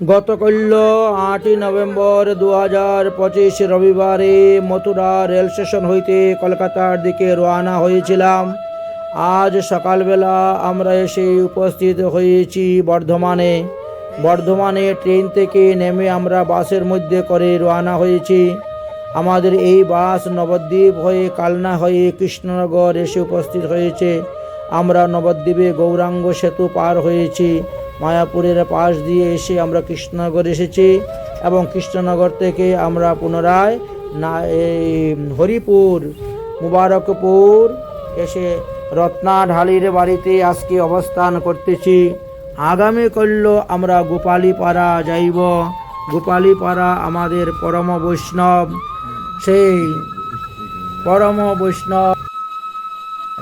গতকাল আটই নভেম্বর দু হাজার পঁচিশ রবিবারে মথুরা রেল স্টেশন হইতে কলকাতার দিকে রওনা হয়েছিলাম। আজ সকালবেলা আমরা এসে উপস্থিত হয়েছি বর্ধমানে। বর্ধমানে ট্রেন থেকে নেমে আমরা বাসের মধ্যে করে রওনা হয়েছি। আমাদের এই বাস নবদ্বীপ হয়ে কালনা হয়ে কৃষ্ণনগর এসে উপস্থিত হয়েছে। আমরা নবদ্বীপে গৌরাঙ্গ সেতু পার হয়েছি। মায়াপুরের পাশ দিয়ে এসে আমরা কৃষ্ণনগর এসেছি এবং কৃষ্ণনগর থেকে আমরা পুনরায় না এই হরিপুর, মুবারকপুর এসে রত্না ঢালির বাড়িতে আজকে অবস্থান করতেছি। আগামী করল আমরা গোপালীপাড়া যাইব। গোপালীপাড়া আমাদের পরম বৈষ্ণব। সেই পরম বৈষ্ণব।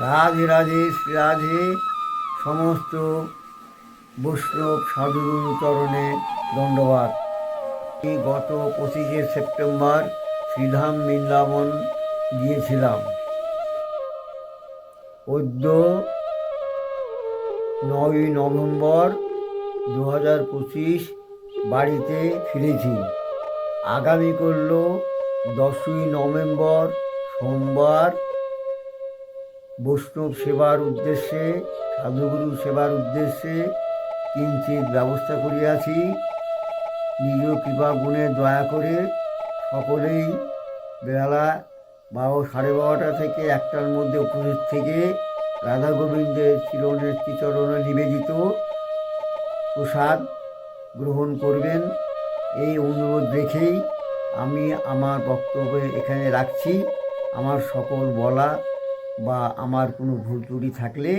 রাধে রাধে, শ্রী রাধে। সমস্ত বৈষ্ণব সাধুগুরু চরণে দণ্ডবাদ। এই গত পঁচিশে সেপ্টেম্বর শ্রীধাম বৃন্দাবন গিয়েছিলাম। অদ্য নয়ই নভেম্বর দু হাজার পঁচিশ বাড়িতে ফিরেছি। আগামী করল দশই নভেম্বর সোমবার। বৈষ্ণব সেবার উদ্দেশ্যে, সাধুগুরু সেবার উদ্দেশ্যে কিঞ্চিত ব্যবস্থা করিয়াছি। নিজ কৃপা গুণে দয়া করে সকলেই বেলা বারো সাড়ে বারোটা থেকে একটার মধ্যে উপস্থিত থেকে রাধা গোবিন্দের চিরণের শ্রীচরণে নিবেদিত প্রসাদ গ্রহণ করবেন। এই অনুরোধ রেখেই আমি আমার বক্তব্য এখানে রাখছি। আমার সকল বলা বা আমার কোনো ভুল ত্রুটি থাকলে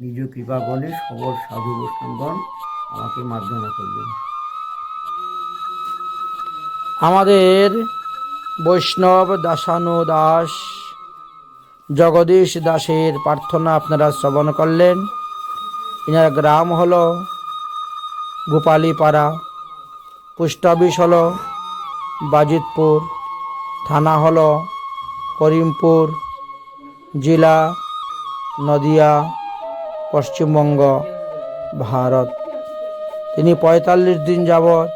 নিজ কৃপাগণে সবল সাধু বৈষ্ণবগণ আমাকে মার্জনা করবেন। আমাদের বৈষ্ণব দাসানু দাস, জগদীশ দাসের প্রার্থনা আপনারা শ্রবণ করলেন। ইনার গ্রাম হল গোপালীপাড়া পোস্ট অফিস হলো বাজিতপুর, থানা হলো করিমপুর, জেলা নদিয়া পশ্চিমবঙ্গ, ভারত। তিনি পঁয়তাল্লিশ দিন যাবৎ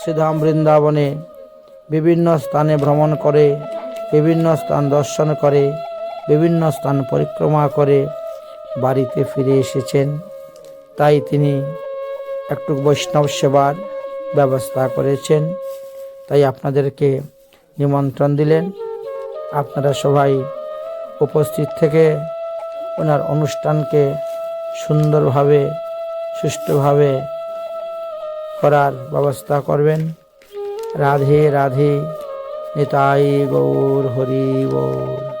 শ্রীধাম বৃন্দাবনে বিভিন্ন স্থানে ভ্রমণ করে, বিভিন্ন স্থান দর্শন করে, বিভিন্ন স্থান পরিক্রমা করে বাড়িতে ফিরে এসেছেন। তাই তিনি একটু বৈষ্ণব সেবার ব্যবস্থা করেছেন। তাই আপনাদেরকে নিমন্ত্রণ দিলেন। আপনারা সবাই উপস্থিত থেকে ওনার অনুষ্ঠানকে সুন্দরভাবে সুষ্ঠুভাবে করার ব্যবস্থা করবেন। রাধে রাধে নিতাই গৌর হরি গৌর।